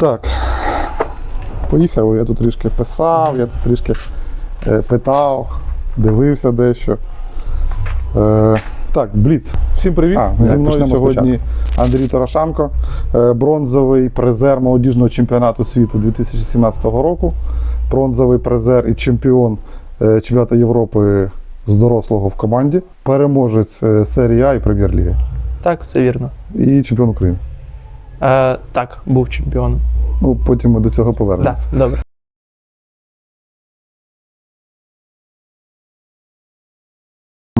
Так. Поїхав, я тут трішки писав, я тут трішки е, питав, дивився дещо. Е, так, Бліц. Всім привіт. А, Зі мною почнемо сьогодні Андрій Торошенко, е, бронзовий призер молодіжного чемпіонату світу 2017 року, бронзовий призер і чемпіон е, чемпіонату Європи з дорослого в команді, переможець е, серії А і прем'єр-ліги. Так, все вірно. І чемпіон України. Е, так, був чемпіоном. Ну, потім ми до цього Так, повернемося. добре.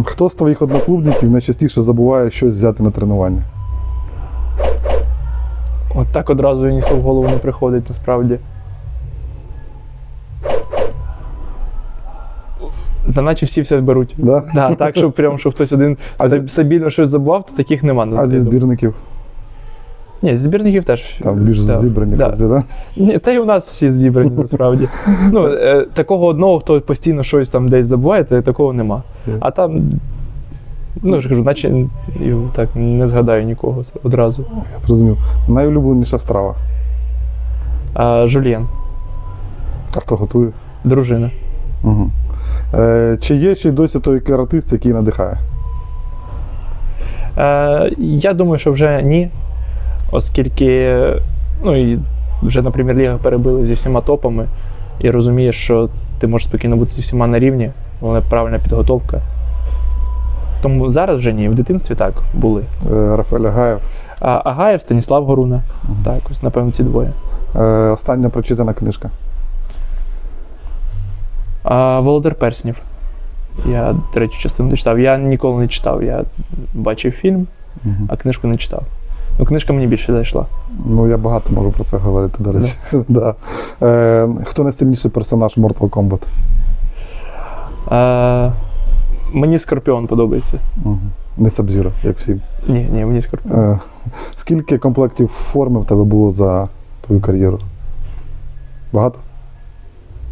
Хто з твоїх одноклубників найчастіше забуває щось взяти на тренування? От так одразу і ніхто в голову не приходить насправді. Та наче всі все беруть. Да? Да, так, щоб прям, щоб хтось один А стабільно щось забував, то таких нема. А зі збірників? Ні, збірників теж. Там більш да. зібрані Да. хлопці, да? Ні, та й у нас всі зібрані насправді. Ну, е, такого одного, хто постійно щось там десь забуває, такого нема. А там, ну я ж кажу, наче так не згадаю нікого одразу. Я зрозумів. Найулюбленіша страва. А, Жульєн, А хто готує? дружина. Угу. Е, чи є ще й досі той каратист, який надихає? Е, я думаю, що вже ні, оскільки ну, і вже на прем'єр-лігах перебили зі всіма топами і розумієш, що ти можеш спокійно бути зі всіма на рівні, головне правильна підготовка. Тому зараз вже ні, в дитинстві так були. Е, Рафаель Агаєв. А Агаєв, Станіслав Горуна. Так, ось, напевно, ці двоє. Е, остання прочитана книжка. А Володар Перснів. Я третю частину не читав. Я ніколи не читав. Я бачив фільм, Угу. а книжку не читав. Ну, книжка мені більше зайшла. Ну, я багато можу про це говорити, до речі. Да. Е, хто найсильніший персонаж Mortal Kombat? Е, мені Скорпіон подобається. Угу. Не Sub-Zero, як всім. Ні, ні, мені Скорпіон. Е, скільки комплектів форми в тебе було за твою кар'єру? Багато?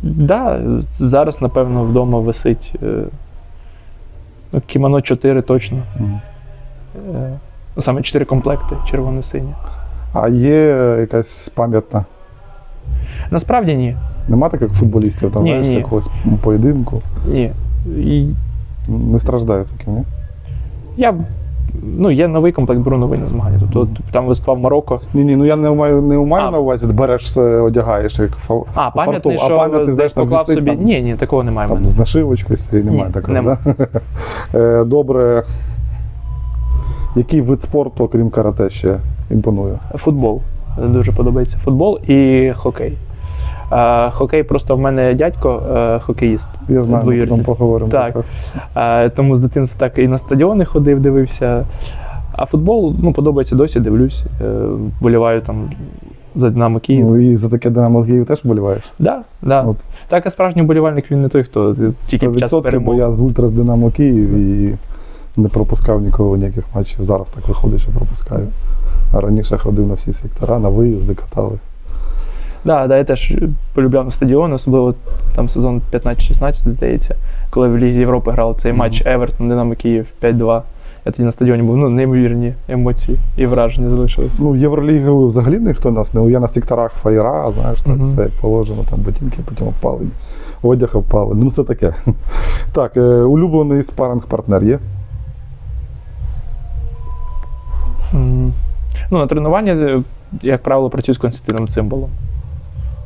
Да, зараз, напевно, вдома висить е, ну, кімоно 4 точно. Е, ну, саме 4 комплекти червоно-сині. А є якась пам'ятна? Насправді ні. Нема таких футболістів, там Ні, знаєш, ні. якогось поєдинку. Ні. І Не страждаю таким, ні? я, ну, є новий комплект, беру новий на змагання. Тобто от, там виступав Марокко. Ні, ні, ну я не маю, не маю А. на увазі, береш одягаєш як фа- А, пам'ятний, що а пам'ятний, знаєш, там поклав висить, собі. там, Ні, ні, такого немає в мене. з нашивочкою своєї немає Ні, такого. нема. Да? Е, Добре. Який вид спорту, окрім карате, ще імпонує? Футбол. Дуже подобається футбол і хокей. Хокей просто в мене дядько е, хокеїст. Я знаю, ми Двоюрідний. потім поговоримо. Так. про це. Тому з дитинства так і на стадіони ходив, дивився. А футбол ну, подобається досі, дивлюсь. Е, боліваю там за Динамо Київ. Ну, і за таке Динамо Київ теж вболіваєш? Да, да. От. Так, а справжній болівальник він не той, хто тільки під час 100%, бо я з Ультрас Динамо Київ і не пропускав нікого ніяких матчів. Зараз так виходить, що пропускаю. А раніше ходив на всі сектора, на виїзди катали. Да, да, я теж полюбляв на стадіон, особливо там сезон 15-16, здається, коли в Лізі Європи грав цей матч Евертон Динамо Київ 5-2. Я тоді на стадіоні був ну, неймовірні емоції і враження залишилися. Ну, Євролігу взагалі ніхто нас не. Я на секторах фаєра, знаєш, так Мгм. все як положено, там ботинки потім впали, одяг впали. Ну, все таке. Так, е, улюблений спаринг-партнер є. Ну, на тренування, е, як правило, працюю з Константином Цимбалом.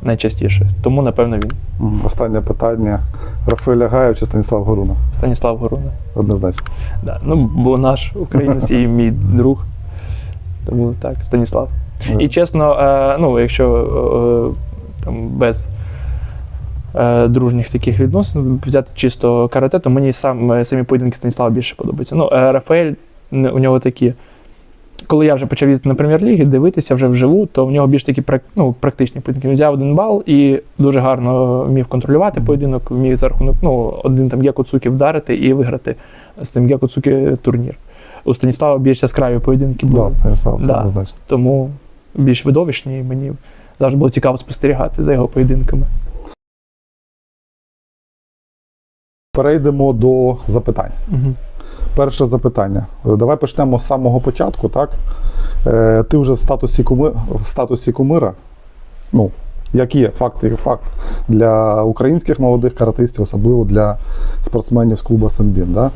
Найчастіше. Тому, напевно, він. Останнє питання. Рафаель Агаєв чи Станіслав Горуна? Станіслав Горуна. Однозначно. Да. Ну, бо наш українець і мій друг. Тому так, Станіслав. І чесно, е, ну, якщо е, там без е, дружніх таких відносин взяти чисто карате, то мені сам, е, самі поєдинки Станіслава більше подобаються. Ну, е, Рафаель, у нього такі. Коли я вже почав їздити на прем'єр-ліги, дивитися вже вживу, то в нього більш такі ну, практичні поєдинки. Він взяв один бал і дуже гарно вмів контролювати поєдинок, вмів за рахунок, ну, один там Гекоцуки вдарити і виграти з тим Гекоцуки турнір. У Станіслава більш яскраві поєдинки були. Да, Станіслав, Да. однозначно. Тому більш видовищні, і мені завжди було цікаво спостерігати за його поєдинками. Перейдемо до запитань. Угу. Перше запитання. Давай почнемо з самого початку, так? Е, ти вже в статусі, куми... в статусі кумира. Ну, як є, факт є факт для українських молодих каратистів, особливо для спортсменів з клубу Сенбін. Да?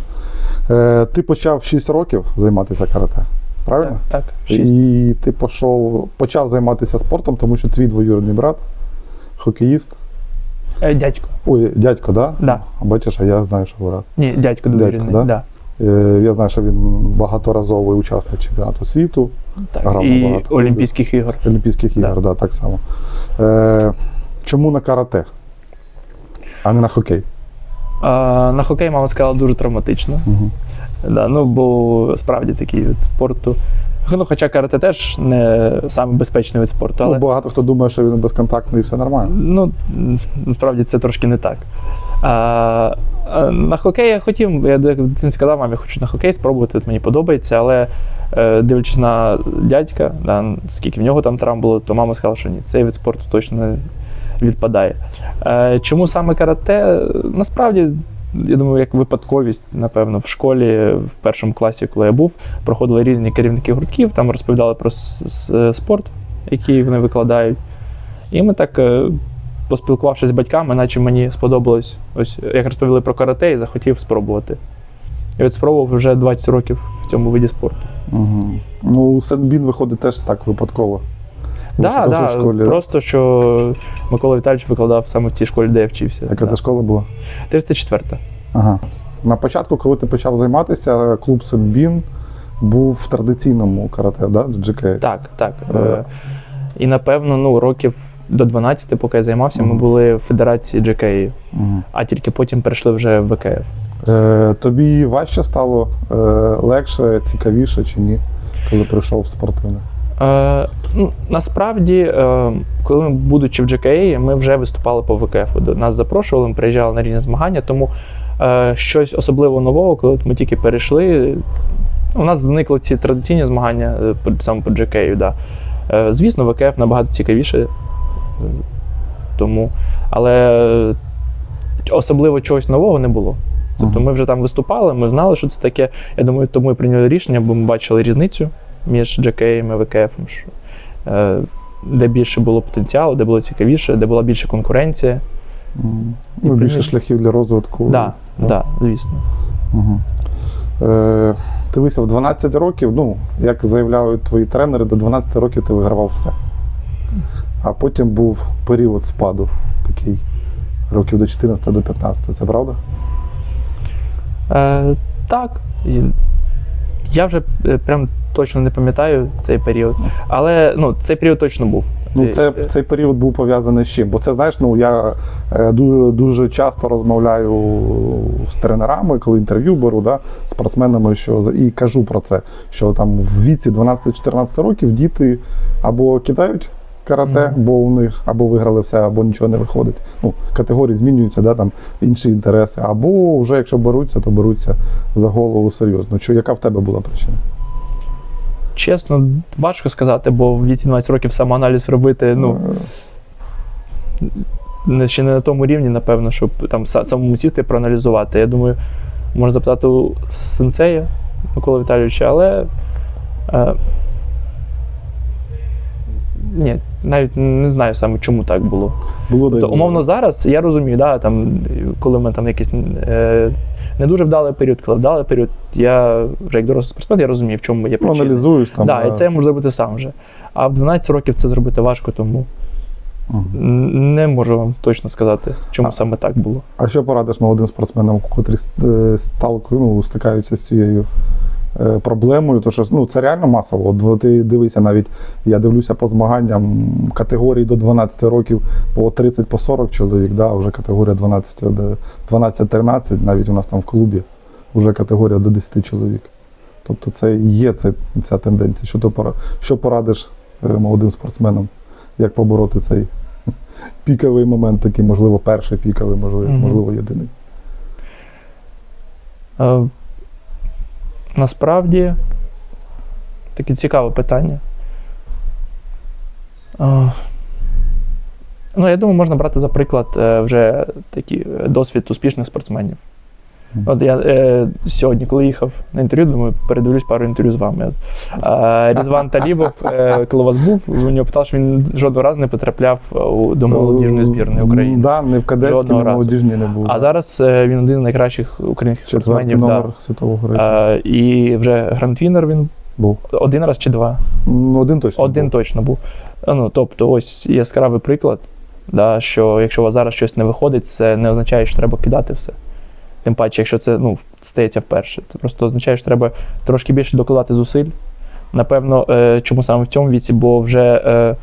Е, ти почав 6 років займатися карате, правильно? Так, так. Шість. І ти пішов, почав займатися спортом, тому що твій двоюрідний брат, хокеїст. Е, дядько. Ой, дядько, да? Да. А бачиш, а я знаю, що брат. Ні, дядько дуже Дядько, да? Да? Е, я знаю, що він багаторазовий учасник чемпіонату світу, Так. Грав І багато. Олімпійських ігор. Олімпійських Да. ігор, да, так само. Е, чому на карате, а не на хокей? А, на хокей мама сказала дуже травматично. Угу. Да, ну, бо справді такий вид спорту. Ну, хоча карате теж не самий безпечний вид спорту, але Ну, багато хто думає, що він безконтактний і все нормально. ну, насправді це трошки не так. А на хокей я хотів, я сказав, мамі, хочу на хокей спробувати, мені подобається, але е, дивлячись на дядька, да, скільки в нього там травм було, то мама сказала, що ні, цей вид спорту точно не відпадає. Е, чому саме карате? Насправді, я думаю, як випадковість, напевно, в школі в першому класі, коли я був, проходили різні керівники гуртків, там розповідали про спорт, який вони викладають. І ми так, е, поспілкувавшись з батьками, наче мені сподобалось, ось як розповіли про карате, і захотів спробувати. І от спробував вже 20 років в цьому виді спорту. Угу. Ну, Сенбін виходить теж так випадково. Так, да, в школі. просто що Микола Віталійович викладав саме в тій школі, де я вчився. Яка да. це школа була? 304. Ага. На початку, коли ти почав займатися, клуб Сенбін був в традиційному карате, да? GK? Так, так. Е. Е, і напевно, ну, років до 12, поки я займався, ми були в Федерації JK, а тільки потім перейшли вже в ВКФ. Е, тобі важче стало е, легше, цікавіше чи ні, коли прийшов в спортивне? Е, ну, насправді, е, коли ми, будучи в JKA, ми вже виступали по ВКФ. Нас запрошували, ми приїжджали на різні змагання, тому е, щось особливо нового, коли ми тільки перейшли. У нас зникли ці традиційні змагання е, саме по JKA, да. Е, звісно, ВКФ набагато цікавіше. Тому, але особливо чогось нового не було. Тобто ми вже там виступали, ми знали, що це таке. Я думаю, тому і прийняли рішення, бо ми бачили різницю між JK і ВКФ, що, е, де більше було потенціалу, де було цікавіше, де була більше конкуренція. Ну, більше шляхів для розвитку. Так, да, да. да, звісно. Угу. Е, дивися, в 12 років, ну, як заявляють твої тренери, до 12 років ти вигравав все. А потім був період спаду такий років до 14 до 15. Це правда? Е, так. Я вже е, прям точно не пам'ятаю цей період. Але ну, цей період точно був. Ну, це, Е, цей період був пов'язаний з чим? Бо це, знаєш, ну я е, ду- дуже часто розмовляю з тренерами, коли інтерв'ю беру, да, спортсменами, що і кажу про це, що там в віці 12-14 років діти або кидають карате, Мгм. бо у них або виграли все, або нічого не виходить. Ну, категорії змінюються, да, там інші інтереси, або вже якщо беруться, то беруться за голову серйозно. Що, яка в тебе була причина? Чесно, важко сказати, бо в віці 12 років самоаналіз робити, ну, Е, не, ще не на тому рівні, напевно, щоб там самому сісти проаналізувати. Я думаю, можна запитати у сенсея Миколи Віталійовича, але. Е, ні, навіть не знаю саме, чому так було. було Тобто, умовно, зараз я розумію, да, там, коли ми там якийсь е, не дуже вдалий період, коли вдалий період, я вже як дорослий спортсмен, я розумію, в чому є ну, причина. аналізуєш там. Да, да. і це я можу зробити сам вже. А в 12 років це зробити важко, тому Мгм. не можу вам точно сказати, чому А- саме так було. А що порадиш молодим спортсменам, котрі е, ну, стикаються з цією проблемою? То що ну, це реально масово. От ти дивися, навіть я дивлюся по змаганням категорії до 12 років по 30 по 40 чоловік, да, вже категорія 12 до 12-13, навіть у нас там в клубі вже категорія до 10 чоловік. Тобто це є це, ця тенденція. Що, ти що порадиш е, молодим спортсменам, як побороти цей піковий момент, такий, можливо, перший піковий, можливо, Мгм. можливо, єдиний. Насправді таке цікаве питання. Ну, я думаю, можна брати за приклад е, вже такий е, досвід успішних спортсменів. От я е, сьогодні, коли їхав на інтерв'ю, думаю, передивлюсь пару інтерв'ю з вами. Е, Різван Талібов, е, коли у вас був, у нього питав, що він жодного разу не потрапляв е, у- до молодіжної збірної України. Да, не в кадетській, не в молодіжній не був. А зараз е, він один з найкращих українських спортсменів. номер Да. світового. Е, і вже грандвінер він був. один раз чи два. Ну, один точно. Один був. точно був. Ну, тобто, ось яскравий приклад, да, що якщо у вас зараз щось не виходить, це не означає, що треба кидати все. Тим паче, якщо це ну, стається вперше. Це просто означає, що треба трошки більше докладати зусиль. Напевно, е, чому саме в цьому віці, бо вже е,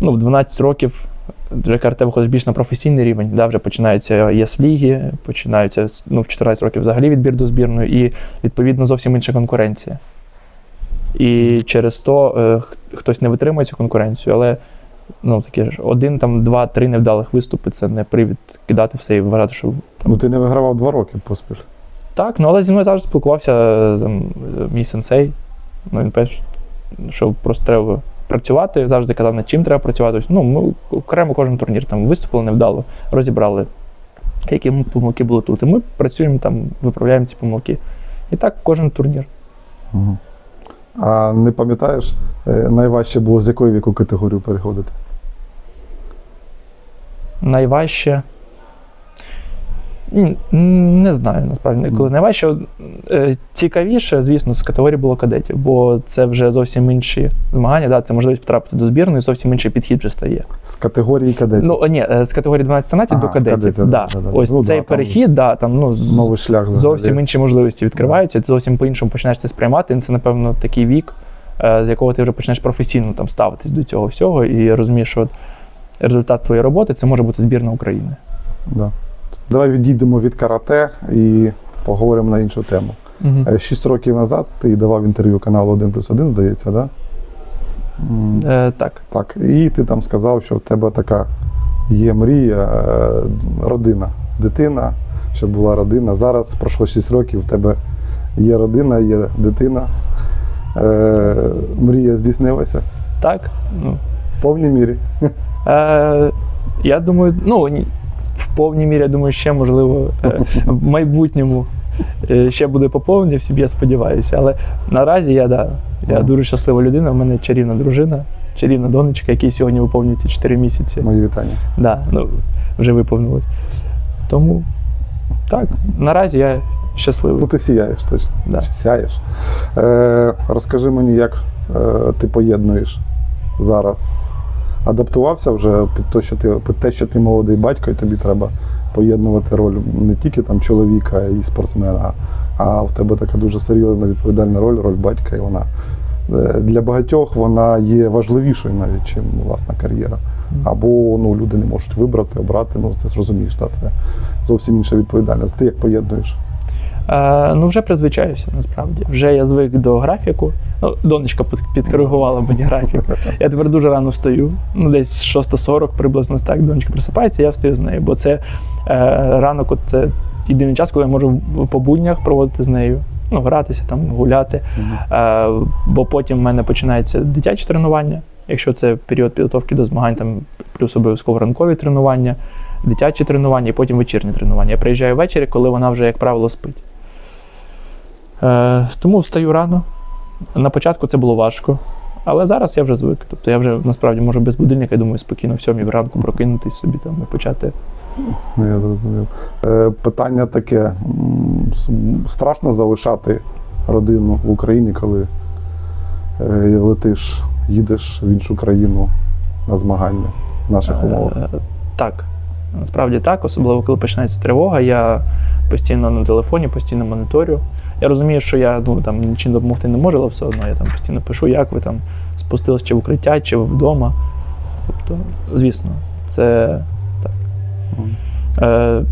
ну, в 12 років вже карате виходить більш на професійний рівень. Да, вже починаються єс-ліги, починаються ну, в 14 років взагалі відбір до збірної, і відповідно зовсім інша конкуренція. І через то е, хтось не витримує цю конкуренцію, але ну, таке ж один, там, два, три невдалих виступи це не привід кидати все і вважати, що Ну, ти не вигравав два роки поспіль. так. Ну але зі мною завжди спілкувався там, мій сенсей. Ну, він певно, що просто треба працювати, завжди казав, над чим треба працювати. Ось, Ну, ми окремо кожен турнір там виступили невдало, розібрали, які помилки були тут. І ми працюємо там, виправляємо ці помилки. І так кожен турнір. Угу. А не пам'ятаєш, е, найважче було з якої віку категорію переходити? Найважче. М, Не знаю, насправді. Коли Мгм. найважче, е, цікавіше, звісно, з категорії було кадетів, бо це вже зовсім інші змагання, да, це можливість потрапити до збірної, зовсім інший підхід вже стає. З категорії кадетів. Ну, ні, е, з категорії 12-13 Ага, до кадетів. кадетів, да. да, да. Ось Ну, цей да, там перехід, да, там, ну, Новий шлях зовсім інші можливості відкриваються, ти зовсім по-іншому починаєш це сприймати. І це, напевно, такий вік, е, з якого ти вже почнеш професійно там ставитись до цього всього і розумієш, що результат твоєї роботи це може бути збірна України. Да. Давай відійдемо від карате і поговоримо на іншу тему. Угу. Шість років назад ти давав інтерв'ю каналу 1 плюс 1, здається, да? Е, так. Так. І ти там сказав, що в тебе така є мрія, е, родина, дитина, щоб була родина. Зараз пройшло 6 років, в тебе є родина, є дитина. Е, мрія здійснилася Так. Ну, в повній мірі. Е, я думаю, ну повній мірі, я думаю, ще можливо е, в майбутньому е, ще буде поповнення в собі, я сподіваюся. Але наразі я, да, я дуже щаслива людина. У мене чарівна дружина, чарівна донечка, якій сьогодні виповнюється 4 місяці. Мої вітання. Да, ну, вже виповнилось. Тому так, наразі я щасливий. Ну, ти сіяєш точно. Да. Сяєш. Е, розкажи мені, як е, ти поєднуєш зараз. Адаптувався вже під те, що ти під те, що ти молодий батько, і тобі треба поєднувати роль не тільки там чоловіка і спортсмена, а в тебе така дуже серйозна відповідальна роль, роль батька, і вона е, для багатьох вона є важливішою навіть, чим власна кар'єра. Або ну, люди не можуть вибрати, обрати. Ну це ж розумієш, да, це зовсім інша відповідальність. Ти як поєднуєш? Е, ну, вже призвичаюся, насправді. Вже я звик до графіку. Ну, донечка під- підкоригувала мені графік. Я тепер дуже рано встаю. Ну, десь 6.40 приблизно так донечка просипається, я встаю з нею. Бо це е, ранок, от це єдиний час, коли я можу в- по буднях проводити з нею. Ну, гратися, там, гуляти. Е, бо потім в мене починається дитяче тренування. Якщо це період підготовки до змагань, там плюс обов'язково ранкові тренування, дитячі тренування і потім вечірні тренування. Я приїжджаю ввечері, коли вона вже, як правило, спить. Е, тому встаю рано. На початку це було важко, але зараз я вже звик. Тобто я вже насправді можу без будильника, я думаю, спокійно в сьомій ранку прокинутись собі там і почати. Ну, Я зрозумів. Е, питання таке: страшно залишати родину в Україні, коли е, летиш, їдеш в іншу країну на змагання в наших умовах. Е, Так, насправді так, особливо коли починається тривога. Я постійно на телефоні, постійно моніторю. Я розумію, що я ну, там, нічим допомогти не можу, але все одно я там постійно пишу, як ви там спустились чи в укриття, чи вдома. Тобто, звісно, це так. Е,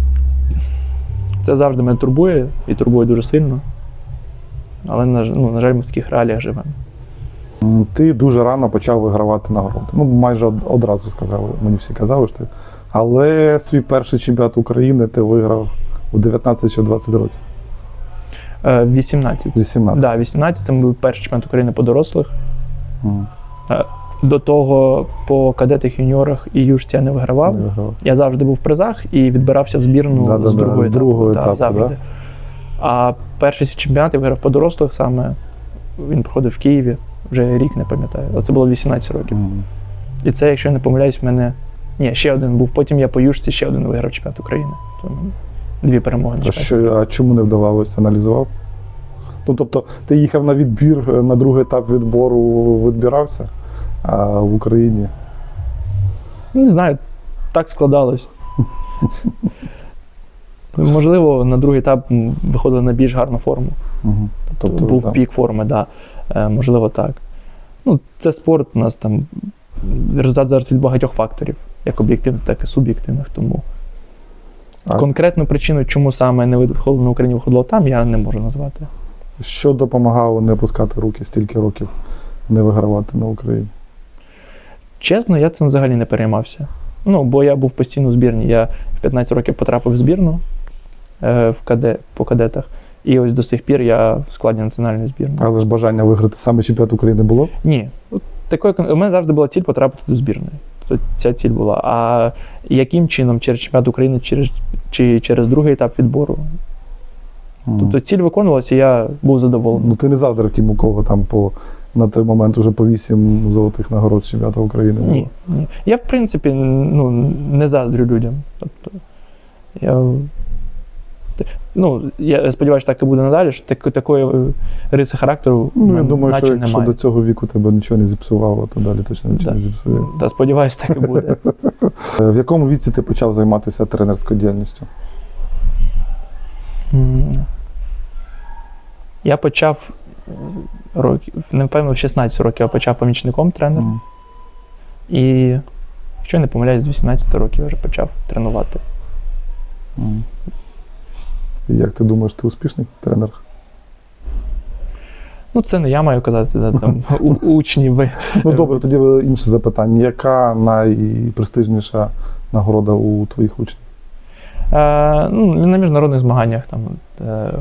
це завжди мене турбує і турбує дуже сильно. Але, на, ну, на жаль, ми в таких реаліях живемо. Ти дуже рано почав вигравати нагороди. Ну, майже одразу сказали, мені всі казали, що ти. Але свій перший чемпіонат України ти виграв у 19 чи 20 років. Е, 18. 18. Да, 18 був перший чемпіонат України по дорослих. Мгм. До того по кадетах, юніорах і юшці я не вигравав. Не вигравав. Я завжди був в призах і відбирався в збірну Да-да-да, з другої з другого етапу, завжди. А перший чемпіонат я виграв по дорослих саме. Він проходив в Києві, вже рік не пам'ятаю. Оце було 18 років. Мгм. І це, якщо я не помиляюсь, в мене. Ні, ще один був. Потім я по юшці ще один виграв чемпіонат України. Дві перемоги на А, що, а чому не вдавалося? Аналізував? Ну, тобто, ти їхав на відбір, е, на другий етап відбору відбирався, а в Україні. Не знаю, так складалось. Можливо, на другий етап виходили на більш гарну форму. Угу. Тобто був там, пік форми. Да. Е, можливо, так. Ну, це спорт, у нас там результат зараз від багатьох факторів, як об'єктивних, так і суб'єктивних. Тому А- конкретну причину, чому саме не виходило на Україні виходило там, я не можу назвати. Що допомагало не опускати руки стільки років, не вигравати на Україні? Чесно, я цим взагалі не переймався. Ну, бо я був постійно у збірні. Я в 15 років потрапив в збірну е, в КД, по кадетах. І ось до сих пір я в складі національної збірної. Але ж бажання виграти саме чемпіонат України було? Ні. От Такої, у мене завжди була ціль потрапити до збірної. Тобто ця ціль була. А яким чином? Через чемпіонат України, через, чи через другий етап відбору? Mm. Тобто ціль виконувалася, і я був задоволений. Ну ти не заздрив тим, у кого там по на той момент вже по вісім золотих нагород чемпіонату України було. Ні, ні. Я, в принципі, ну, не заздрю людям. Тобто, я, ну, я сподіваюся, так і буде надалі, що так, такої е, риси характеру Ну, я думаю, що якщо немає. до цього віку тебе нічого не зіпсувало, то далі точно нічого Да. не зіпсує. Та, сподіваюся, так і буде. Е, В якому віці ти почав займатися тренерською діяльністю? Я почав років, напевно, в 16 років я почав помічником тренера. І, якщо не помиляюсь, з 18 років я вже почав тренувати. Як ти думаєш, ти успішний тренер? Ну, це не я маю казати, да, там у- учні. ви- Ну добре, тоді інше запитання. Яка найпрестижніша нагорода у твоїх учнів? Е, ну, на міжнародних змаганнях там. Е,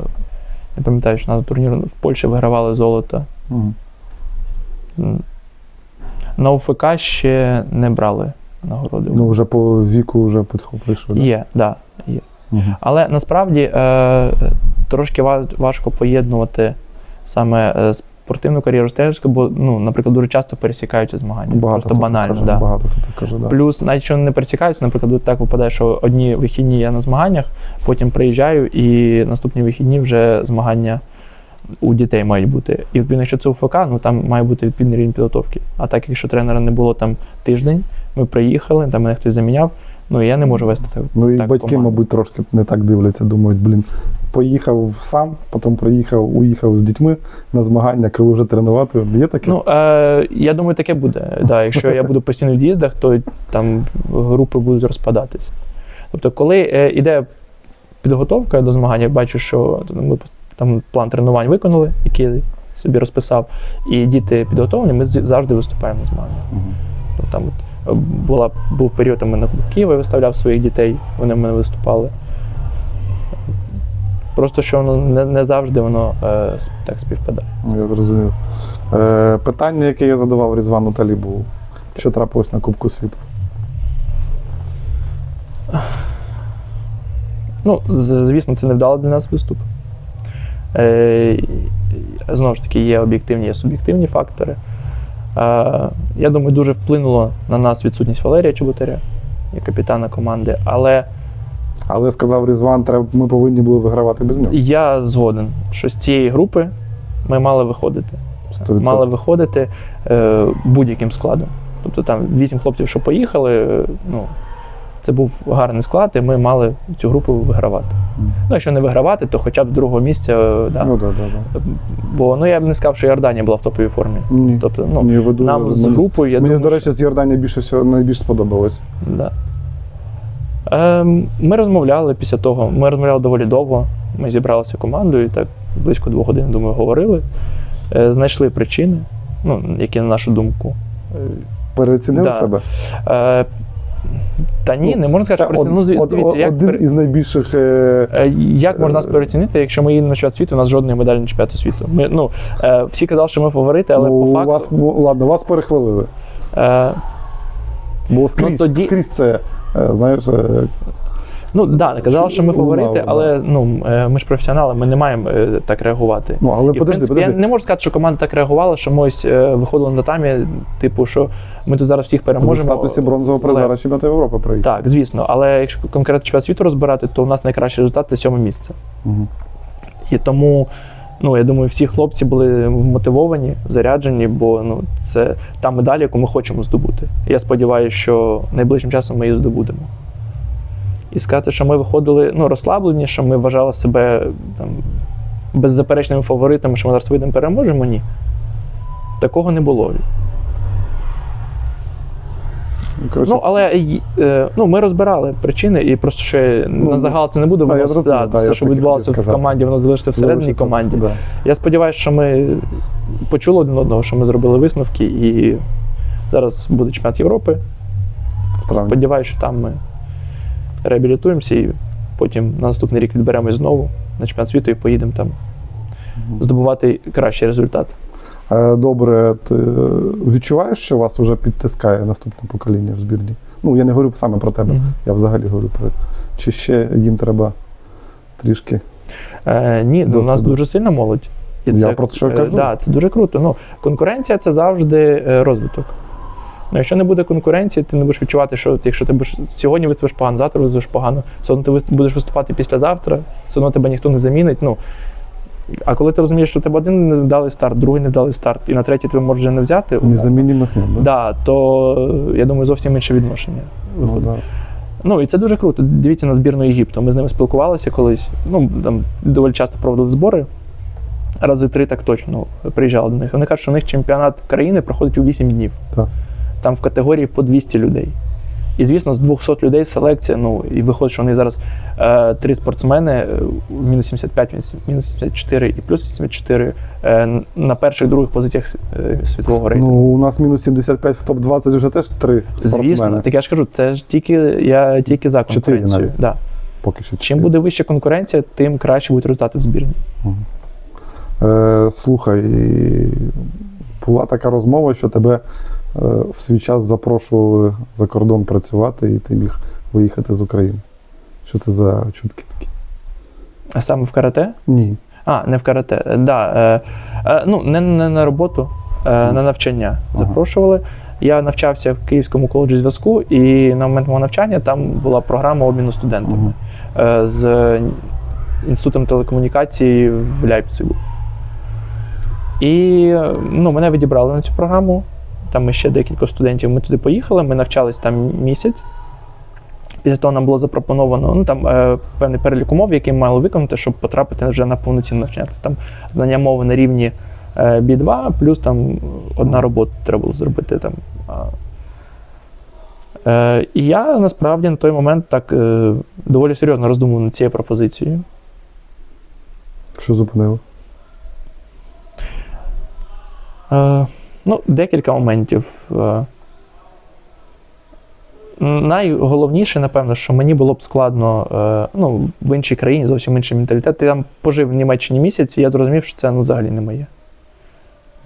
не пам'ятаю, що на турніру в Польщі вигравали золото. М. На УФК ще не брали нагороди. Ну вже по віку вже підхоп прийшов. да? Є, да, Але насправді е, трошки важко поєднувати саме е, спортивну кар'єру з тренерською, бо, ну, наприклад, дуже часто пересікаються змагання. Багато Просто банально. каже, да. Багато каже, да. Плюс, навіть якщо не пересікаються, наприклад, так випадає, що одні вихідні я на змаганнях, потім приїжджаю, і наступні вихідні вже змагання у дітей мають бути. І відповідно, якщо це УФК, ну там має бути відповідний рівень підготовки. А так, якщо тренера не було там тиждень, ми приїхали, там мене хтось заміняв, ну я не можу вести так. Ну і так батьки, команду. мабуть, трошки не так дивляться, думають, блін, поїхав сам, потім приїхав, уїхав з дітьми на змагання, коли вже тренувати. Є таке? Ну, е, я думаю, таке буде. Да, якщо я буду постійно в від'їздах, то там групи будуть розпадатися. Тобто, коли е, іде підготовка до змагань, я бачу, що ми там план тренувань виконали, який я собі розписав, і діти підготовлені, ми завжди виступаємо на змаганнях. Мгм. Ну, там от, е, була, був період, там, я на Києві виставляв своїх дітей, вони в мене виступали. Просто що воно не, не завжди воно е, так співпадає. Я зрозумів. Е, питання, яке я задавав Різвану Талібову. Що трапилось на Кубку світу? Ну, звісно, це невдалий для нас виступ. Е, знову ж таки, є об'єктивні, є суб'єктивні фактори. Е, я думаю, дуже вплинуло на нас відсутність Валерія Чеботаря, як капітана команди. Але Але сказав Різван, треба, ми повинні були вигравати без нього. я згоден, що з цієї групи ми мали виходити. 100%. Мали виходити е, будь-яким складом. Тобто там вісім хлопців, що поїхали, е, ну, це був гарний склад, і ми мали цю групу вигравати. Ну, якщо не вигравати, то хоча б другого місця. е, Да. Ну, да, да, да. Бо ну, я б не сказав, що Йорданія була в топовій формі. Ні. Тобто, ну, Ні, ви дуже- нам з групою, я Мені, думаю, до речі, з Йорданії більше всього найбільш сподобалось. Да. Ем, ми розмовляли після того. Ми розмовляли доволі довго. Ми зібралися командою і так близько двох годин, думаю, говорили. Е, знайшли причини, ну, які, на нашу думку. е, Переоцінив Да. себе? Е, та ні, Ну, не можна сказати, що. Ну, дивіться, як, один із найбільших. Е... е, як можна нас е, переоцінити, якщо ми їдемо на чемпіонат світу, у нас жодної медалі на чемпіонату світу. Ми, ну, е, всі казали, що ми фаворити, але ну, по факту. вас, ну, ладно, вас перехвалили. Е, Бо скрізь, тоді- скрізь це, знаєш, Ну так, да, казали, що ми фаворити, але ну, е, ми ж професіонали, ми не маємо е, так реагувати. Ну, але І, в принципі, подожди. я не можу сказати, що команда так реагувала, що ми ось е, виходили на татамі, типу, що ми тут зараз всіх Ви в статусі бронзового Але- призера чемпіонату Європи приїхав. Так, звісно, але якщо конкретно чемпіонат світу розбирати, то у нас найкращий результат це сьоме місце. Мгм. І тому, ну я думаю, всі хлопці були вмотивовані, заряджені, бо ну, це та медаль, яку ми хочемо здобути. Я сподіваюся, що найближчим часом ми її здобудемо. І сказати, що ми виходили ну, розслаблені, що ми вважали себе там, беззаперечними фаворитами, що ми зараз вийдемо переможемо, ні. Такого не було. Коротше, Ну, але е, ну, ми розбирали причини, і просто ще я Ну, на загал це не буде. да, да, да, все, що відбувалося в сказати. команді, воно залишиться всередині команді. Да. Я сподіваюся, що ми почули один одного, що ми зробили висновки, і зараз буде чемпіонат Європи. Сподіваюся, що там ми реабілітуємося і потім на наступний рік відберемось знову на чемпіонат світу і поїдемо там здобувати кращий результат. Е, Добре, ти е, відчуваєш, що вас вже підтискає наступне покоління в збірні? Ну, я не говорю саме про тебе, Мгм. я взагалі говорю про. Чи ще їм треба трішки. Е, ні, ну, у нас дуже сильна молодь. І Я про це що е, кажу. Да, це дуже круто. Ну, конкуренція це завжди розвиток. Ну, якщо не буде конкуренції, ти не будеш відчувати, що якщо ти будеш сьогодні виступиш погано, завтра виступиш погано, все одно ти будеш виступати післязавтра, все одно тебе ніхто не замінить. Ну, а коли ти розумієш, що тебе один невдалий старт, другий невдалий старт, і на третій тебе може вже не взяти, Незамінімих нет, да? да, то я думаю, зовсім інше відношення. Ну, да. Ну і це дуже круто. Дивіться на збірну Єгипту. Ми з ними спілкувалися колись. Ну там доволі часто проводили збори. Рази три так точно приїжджали до них. Вони кажуть, що у них чемпіонат країни проходить у 8 днів. Так. Там в категорії по 200 людей. І звісно, з 200 людей селекція. Ну і виходить, що вони зараз е, три спортсмени: е, мінус 75, мінус- мінус 74 і плюс 74 е, на перших других позиціях е, світового Ну, у нас мінус 75 в топ-20 вже теж три спортсмени. Звісно, так я ж кажу, це ж тільки я тільки за конкуренцію. навіть. Да. Поки що. Чим буде вища конкуренція, тим краще будуть результати в збірні. Е, слухай, була така розмова, що тебе в свій час запрошували за кордон працювати, і ти міг виїхати з України. Що це за чутки такі? А саме в карате? Ні. А, не в карате. Е, Да, е, е, ну, не, не на роботу, е, на навчання Ага. запрошували. Я навчався в Київському коледжі зв'язку, і на момент мого навчання там була програма обміну студентами е, з інститутом телекомунікації в Ляйпцигу. І е, ну, мене відібрали на цю програму. Там ми ще декілька студентів. Ми туди поїхали, ми навчались там місяць. Після того нам було запропоновано ну, там, е, певний перелік умов, який ми мали виконати, щоб потрапити вже на повноцінне навчання. Це там знання мови на рівні е, B2, плюс там одна робота треба було зробити. Там. Е, і я насправді на той момент так е, доволі серйозно роздумував над цією пропозицією. Що зупинило? Е, ну, декілька моментів. Е, найголовніше, напевно, що мені було б складно е, ну, в іншій країні, зовсім інший менталітет. Я там пожив в Німеччині місяць, і я зрозумів, що це ну, взагалі не моє.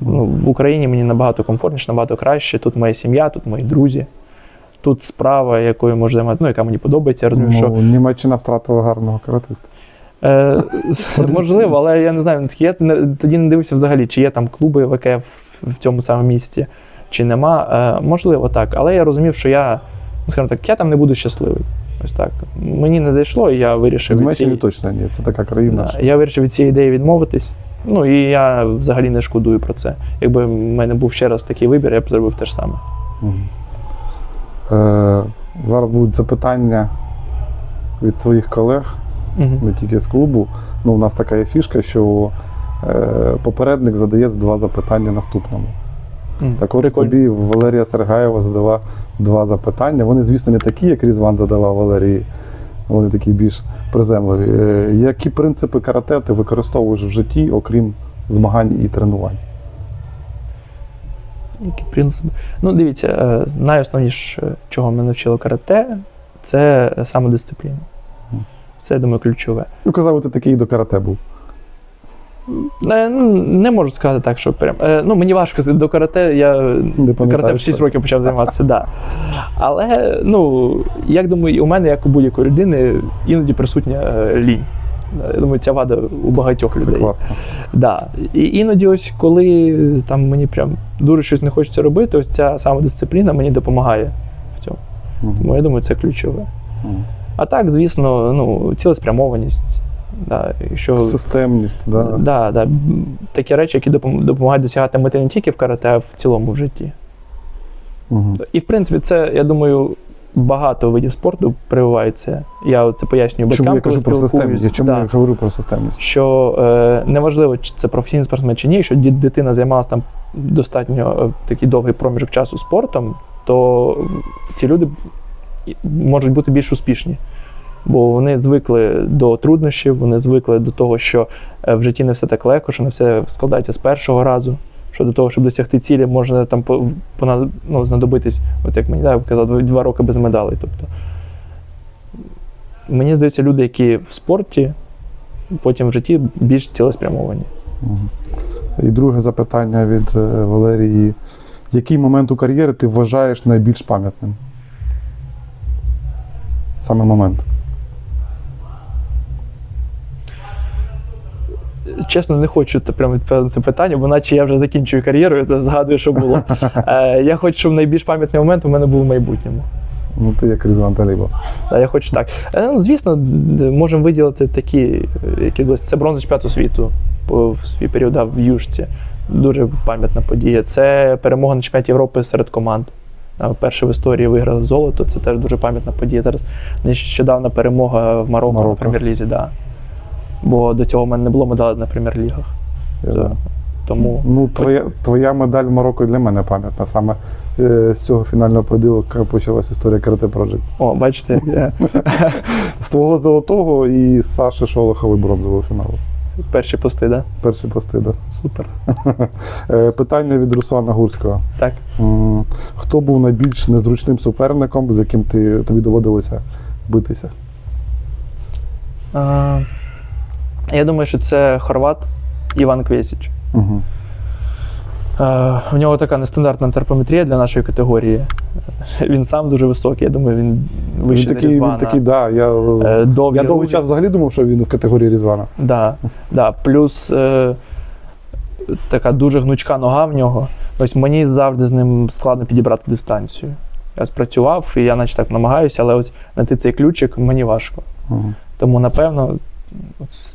Ну, в Україні мені набагато комфортніше, набагато краще. Тут моя сім'я, тут мої друзі. Тут справа, якою можу займати, ну, яка мені подобається. Я розумію, що Ну, Німеччина втратила гарного каратиста. Е, можливо, але я не знаю, я тоді не дивився взагалі, чи є там клуби ВКФ в цьому самому місті, чи нема. Е, можливо, так. Але я розумів, що я, ну, скажімо так, я там не буду щасливий. Ось так. Мені не зайшло, і я вирішив від цієї, точно ні, це така країна. да, що- я вирішив від цієї ідеї відмовитись. Ну і я взагалі не шкодую про це. Якби в мене був ще раз такий вибір, я б зробив те ж саме. Е, зараз будуть запитання від твоїх колег, Угу. не тільки з клубу. Ну, у нас така є фішка, що е, попередник задає два запитання наступному. Так от Прикольно. тобі Валерія Сергаєва задала два запитання. Вони, звісно, не такі, як Різван задавав Валерії. Вони такі більш приземливі. Е, Які принципи карате ти використовуєш в житті, окрім змагань і тренувань? Які принципи? Ну, дивіться, е, найосновніше, чого мене навчило карате, це самодисципліна. Це, я думаю, ключове. Ну, казав, ти такий до карате був. Е, ну, Не можу сказати так, що прям. е, Ну, мені важко до карате. Я карате в 6 це? років почав займатися, да. Але, ну, як думаю, у мене, як у будь-якої людини, іноді присутня е, лінь. Я думаю, ця вада у багатьох Це людей. класно. Да. І іноді, ось коли там мені прям дуже щось не хочеться робити, ось ця самодисципліна мені допомагає в цьому. Тому я думаю, це ключове. А так, звісно, ну, цілеспрямованість. Да, якщо... Системність, да. Да, да. Такі речі, які допомагають досягати мети не тільки в карате, а в цілому в житті. Мгм. І в принципі, це, я думаю, багато видів спорту прививаються. Я це пояснюю батькам, Чому я кажу про системність? Чому Да. я говорю про системність? Що е, неважливо, чи це професійний спортсмен чи ні, якщо дитина займалася там достатньо е, такий довгий проміжок часу спортом, то ці люди можуть бути більш успішні. Бо вони звикли до труднощів, вони звикли до того, що е, в житті не все так легко, що не все складається з першого разу. Що до того, щоб досягти цілі, можна там ну, знадобитись, от як мені да, казав, два роки без медалей. Тобто, мені здається, люди, які в спорті, потім в житті більш цілеспрямовані. І друге запитання від е, Валерії. Який момент у кар'єри ти вважаєш найбільш пам'ятним? Саме момент. Чесно, не хочу прямо відповідати на це питання, бо наче я вже закінчую кар'єру, я згадую, що було. Е, я хочу, щоб найбільш пам'ятний момент у мене був в майбутньому. Ну, ти як Різван Таліба. Да, я хочу так. Е, Ну, звісно, можемо виділити такі, е, які. Це бронза чемпіонату світу в свій період да, в Юшці. Дуже пам'ятна подія. Це перемога на чемпіонаті Європи серед команд. Е, Перше в історії виграли золото. Це теж дуже пам'ятна подія. Зараз нещодавна перемога в Марокко, Марокко. на прем'єр-лізі. Да. Бо до цього в мене не було медалей на прем'єр-лігах. Знаю. Тому Ну, твоя, твоя медаль в Марокко для мене пам'ятна. Саме е, з цього фінального поєдинку почалась історія Карате Project. О, бачите, З твого золотого і Саші Шолохової бронзового фіналу. перші пости, да? Перші пости, да. Супер. Е, Питання від Руслана Гурського. Так. Хто був найбільш незручним суперником, з яким ти, тобі доводилося битися? А, я думаю, що це хорват Іван Квєсіч. Угу. Е, У нього така нестандартна антропометрія для нашої категорії. Він сам дуже високий, я думаю, він Він вищий за такий, Різвана. він такий, да, я, Е, довгі я довгий час взагалі думав, що він в категорії Різвана. Да, да. Плюс е, така дуже гнучка нога в нього. Ось мені завжди з ним складно підібрати дистанцію. Я спрацював, і я наче так намагаюся, але ось знайти цей ключик мені важко. Угу. Тому, напевно,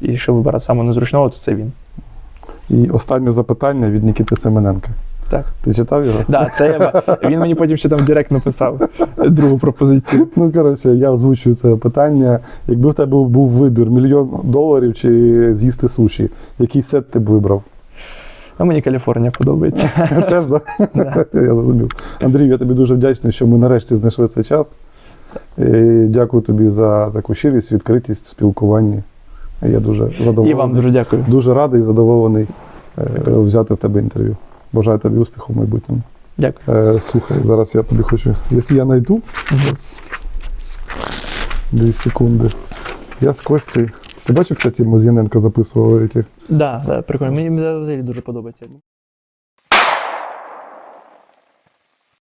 якщо вибирати саме незручного, то це він. І останнє запитання від Нікіти Семененка. Так. Ти читав його? Да, це я, він мені потім ще там Директ написав другу пропозицію. Ну, коротше, я озвучую це питання. Якби в тебе був вибір мільйон доларів чи з'їсти суші, який сет ти б вибрав? А мені Каліфорнія подобається. Теж, так? Да. Я зрозумів. Андрій, я тобі дуже вдячний, що ми нарешті знайшли цей час. І дякую тобі за таку щирість, відкритість в спілкуванні. Я дуже задоволений. І вам дуже дякую. Дуже радий і задоволений е, взяти в тебе інтерв'ю. Бажаю тобі успіху в майбутньому. Дякую. Е, слухай, зараз я тобі хочу. Якщо я знайду. Дві секунди. Я з Кості. Ти бачив, кстати, ми з Яненко записували ті Да, да, прикольно. Мені взагалі дуже подобається.